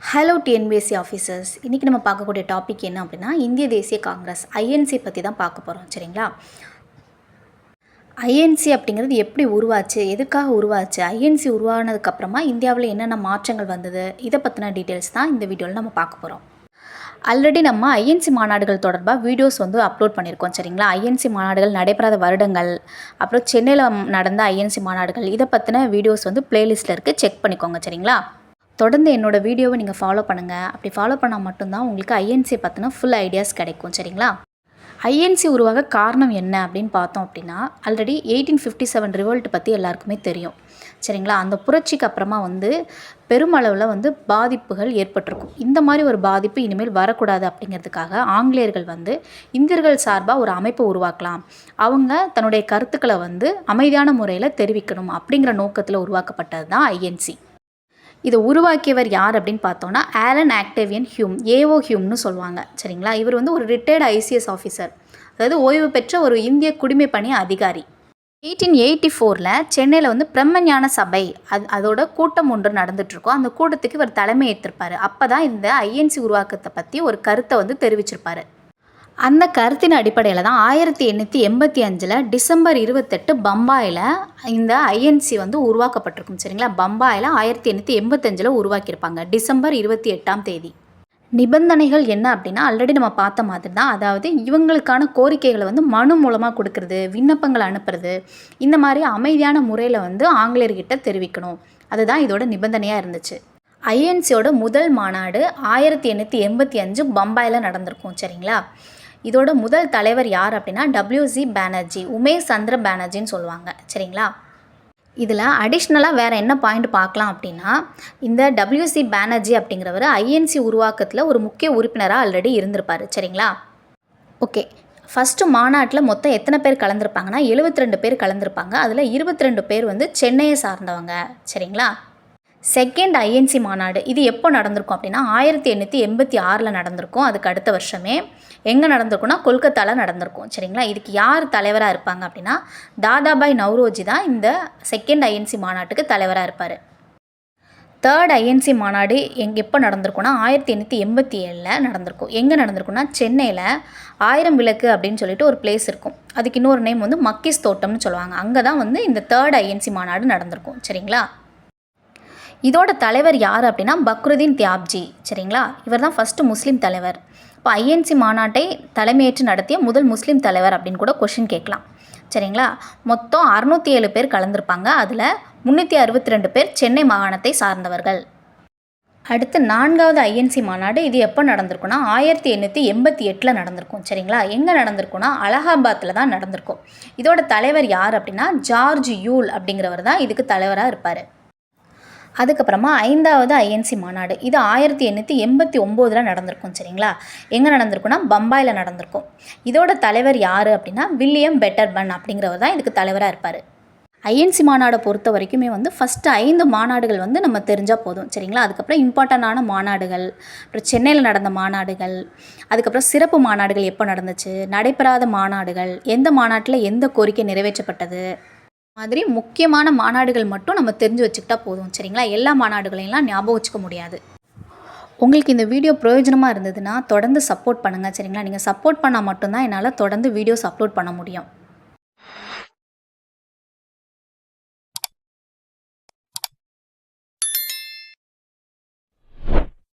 Hello TNPSC officers இன்றைக்கி நம்ம பார்க்கக்கூடிய டாபிக் என்ன அப்படின்னா இந்திய தேசிய காங்கிரஸ் ஐஎன்சி பற்றி தான் பார்க்க போகிறோம் சரிங்களா? ஐஎன்சி அப்படிங்கிறது எப்படி உருவாச்சு? எதுக்காக உருவாச்சு? ஐஎன்சி உருவானதுக்கப்புறமா இந்தியாவில் என்னென்ன மாற்றங்கள் வந்தது? இதை பற்றின டீட்டெயில்ஸ் தான் இந்த வீடியோவில் நம்ம பார்க்க போகிறோம் ஆல்ரெடி நம்ம ஐஎன்சி மாநாடுகள் தொடர்பாக வீடியோஸ் வந்து அப்லோட் பண்ணியிருக்கோம் சரிங்களா? ஐஎன்சி மாநாடுகள் நடைபெறாத வருடங்கள் அப்புறம் சென்னையில் நடந்த ஐஎன்சி மாநாடுகள் இதை பற்றின வீடியோஸ் வந்து பிளேலிஸ்ட்டில் இருக்குது செக் பண்ணிக்கோங்க சரிங்களா? தொடர்ந்து என்னோடய வீடியோவை நீங்கள் ஃபாலோ பண்ணுங்கள் அப்படி ஃபாலோ பண்ணால் மட்டும்தான் உங்களுக்கு ஐஎன்சி பற்றின ஃபுல் ஐடியாஸ் கிடைக்கும். சரிங்களா? ஐஎன்சி உருவாக காரணம் என்ன அப்படின்னு பார்த்தோம் அப்படின்னா already eighteen fifty seven revolt பற்றி எல்லாருக்குமே தெரியும். சரிங்களா? அந்த புரட்சிக்கு அப்புறமா வந்து பெருமளவில் வந்து பாதிப்புகள் ஏற்பட்டிருக்கும். இந்த மாதிரி ஒரு பாதிப்பு இனிமேல் வரக்கூடாது அப்படிங்கிறதுக்காக ஆங்கிலேயர்கள் வந்து இந்தியர்கள் சார்பாக ஒரு அமைப்பை உருவாக்கலாம். அவங்க தன்னுடைய கருத்துக்களை வந்து அமைதியான முறையில் தெரிவிக்கணும் அப்படிங்கிற நோக்கத்தில் உருவாக்கப்பட்டது தான் ஐஎன்சி இதை உருவாக்கியவர் யார் அப்படின்னு பார்த்தோன்னா ஆலன் ஆக்டேவியன் ஹியூம் ஏஓ ஹியூம்னு சொல்லுவாங்க. சரிங்களா? இவர் வந்து ஒரு ரிட்டையர்டு ஐசிஎஸ் ஆஃபீஸர் அதாவது ஓய்வு பெற்ற ஒரு இந்திய குடிமை பணி அதிகாரி. எயிட்டீன் எயிட்டி ஃபோரில் சென்னையில் வந்து பிரம்மஞான சபை அது அதோட கூட்டம் ஒன்று நடந்துகிட்ருக்கோம் அந்த கூட்டத்துக்கு இவர் தலைமை ஏற்றிருப்பார் அப்போ தான் இந்த ஐஎன்சி உருவாக்கத்தை பற்றி ஒரு கருத்தை வந்து தெரிவிச்சிருப்பார். அந்த கருத்தின் அடிப்படையில் தான் ஆயிரத்தி எண்ணூற்றி எண்பத்தி அஞ்சில் டிசம்பர் இருபத்தெட்டு பம்பாயில் இந்த ஐஎன்சி வந்து உருவாக்கப்பட்டிருக்கும் சரிங்களா? பம்பாயில் ஆயிரத்தி எண்ணூற்றி எண்பத்தஞ்சில் உருவாக்கியிருப்பாங்க டிசம்பர் இருபத்தி எட்டாம் தேதி. நிபந்தனைகள் என்ன அப்படின்னா ஆல்ரெடி நம்ம பார்த்த மாதிரி தான் அதாவது இவங்களுக்கான கோரிக்கைகளை வந்து மனு மூலமாக கொடுக்கறது விண்ணப்பங்கள் அனுப்புறது இந்த மாதிரி அமைதியான முறையில் வந்து ஆங்கிலேயர்கிட்ட தெரிவிக்கணும். அதுதான் இதோட நிபந்தனையாக இருந்துச்சு. ஐஎன்சியோட முதல் மாநாடு ஆயிரத்தி எண்ணூற்றி எண்பத்தி அஞ்சு பம்பாயில் நடந்திருக்கும் சரிங்களா? இதோட முதல் தலைவர் யார் அப்படின்னா டபிள்யூசி பேனர்ஜி உமேஷ் சந்திர பேனர்ஜின்னு சொல்லுவாங்க. சரிங்களா? இதில் அடிஷ்னலாக வேறு என்ன பாயிண்ட் பார்க்கலாம் அப்படின்னா இந்த டபிள்யூசி பேனர்ஜி அப்படிங்கிறவர் ஐஎன்சி உருவாக்கத்தில் ஒரு முக்கிய உறுப்பினராக ஆல்ரெடி இருந்திருப்பார். சரிங்களா? ஓகே ஃபஸ்ட்டு மாநாட்டில் மொத்தம் எத்தனை பேர் கலந்துருப்பாங்கன்னா எழுபத்தி ரெண்டு பேர் கலந்துருப்பாங்க. அதில் இருபத்தி ரெண்டு பேர் வந்து சென்னையை சார்ந்தவங்க. சரிங்களா? செகண்ட் ஐஎன்சி மாநாடு. இது எப்போ நடந்திருக்கும் அப்படின்னா ஆயிரத்தி எண்ணூற்றி எண்பத்தி ஆறில் நடந்திருக்கும். அதுக்கு அடுத்த வருஷமே எங்கே நடந்திருக்கும்னா கொல்கத்தாவில் நடந்திருக்கும். சரிங்களா? இதுக்கு யார் தலைவராக இருப்பாங்க அப்படின்னா தாதாபாய் நவ்ரோஜி தான் இந்த செகண்ட் ஐஎன்சி மாநாட்டுக்கு தலைவராக இருப்பார். தேர்ட் ஐஎன்சி மாநாடு எங் எப்போ நடந்திருக்குன்னா ஆயிரத்தி எண்ணூற்றி எண்பத்தி ஏழில் நடந்திருக்கும். எங்கே நடந்திருக்குன்னா சென்னையில் ஆயிரம் விளக்கு அப்படின்னு சொல்லிட்டு ஒரு பிளேஸ் இருக்கும். அதுக்கு இன்னொரு நேம் வந்து மக்கிஸ் தோட்டம்னு சொல்லுவாங்க. அங்கே தான் வந்து இந்த தேர்ட் ஐஎன்சி மாநாடு நடந்திருக்கும். சரிங்களா? இதோட தலைவர் யார் அப்படின்னா பக்ருதீன் தியாப்ஜி. சரிங்களா? இவர் தான் ஃபஸ்ட்டு முஸ்லீம் தலைவர். இப்போ ஐஎன்சி மாநாட்டை தலைமையேற்று நடத்திய முதல் முஸ்லீம் தலைவர் அப்படின்னு கூட கொஷின் கேட்கலாம். சரிங்களா? மொத்தம் அறுநூற்றி ஏழு பேர் கலந்துருப்பாங்க. அதில் முந்நூற்றி அறுபத்தி ரெண்டு பேர் சென்னை மாகாணத்தை சார்ந்தவர்கள். அடுத்து நான்காவது ஐஎன்சி மாநாடு இது எப்போ நடந்திருக்குன்னா ஆயிரத்தி எண்ணூற்றி எண்பத்தி எட்டில் நடந்திருக்கும். சரிங்களா? எங்கே நடந்திருக்குன்னா அலகாபாத்தில் தான் நடந்திருக்கும். இதோட தலைவர் யார் அப்படின்னா ஜார்ஜ் யூல் அப்படிங்கிறவர் தான் இதுக்கு தலைவராக இருப்பார். அதுக்கப்புறமா ஐந்தாவது ஐஎன்சி மாநாடு. இது ஆயிரத்தி எண்ணூற்றி எண்பத்தி ஒம்போதில் நடந்திருக்கும் சரிங்களா? எங்கே நடந்திருக்குன்னா பம்பாயில் நடந்திருக்கும். இதோட தலைவர் யார் அப்படின்னா வில்லியம் பெட்டர்பன் அப்படிங்கிறவர் தான் இதுக்கு தலைவராக இருப்பார். ஐஎன்சி மாநாடை பொறுத்த வரைக்குமே வந்து ஃபஸ்ட்டு ஐந்து மாநாடுகள் வந்து நம்ம தெரிஞ்சால் போதும் சரிங்களா? அதுக்கப்புறம் இம்பார்ட்டண்டான மாநாடுகள் அப்புறம் சென்னையில் நடந்த மாநாடுகள் அதுக்கப்புறம் சிறப்பு மாநாடுகள் எப்போ நடந்துச்சு நடைபெறாத மாநாடுகள் எந்த மாநாட்டில் எந்த கோரிக்கை நிறைவேற்றப்பட்டது மாதிரி முக்கியமான மாநாடுகள் மட்டும் நம்ம தெரிஞ்சு வச்சுக்கிட்டா போதும் சரிங்களா? எல்லா மாநாடுகளையெல்லாம் ஞாபகம் வச்சுக்க முடியாது. உங்களுக்கு இந்த வீடியோ பிரயோஜனமாக இருந்ததுன்னா தொடர்ந்து சப்போர்ட் பண்ணுங்கள் சரிங்களா? நீங்கள் சப்போர்ட் பண்ணால் மட்டும்தான் என்னால் தொடர்ந்து வீடியோஸ் அப்லோட் பண்ண முடியும்.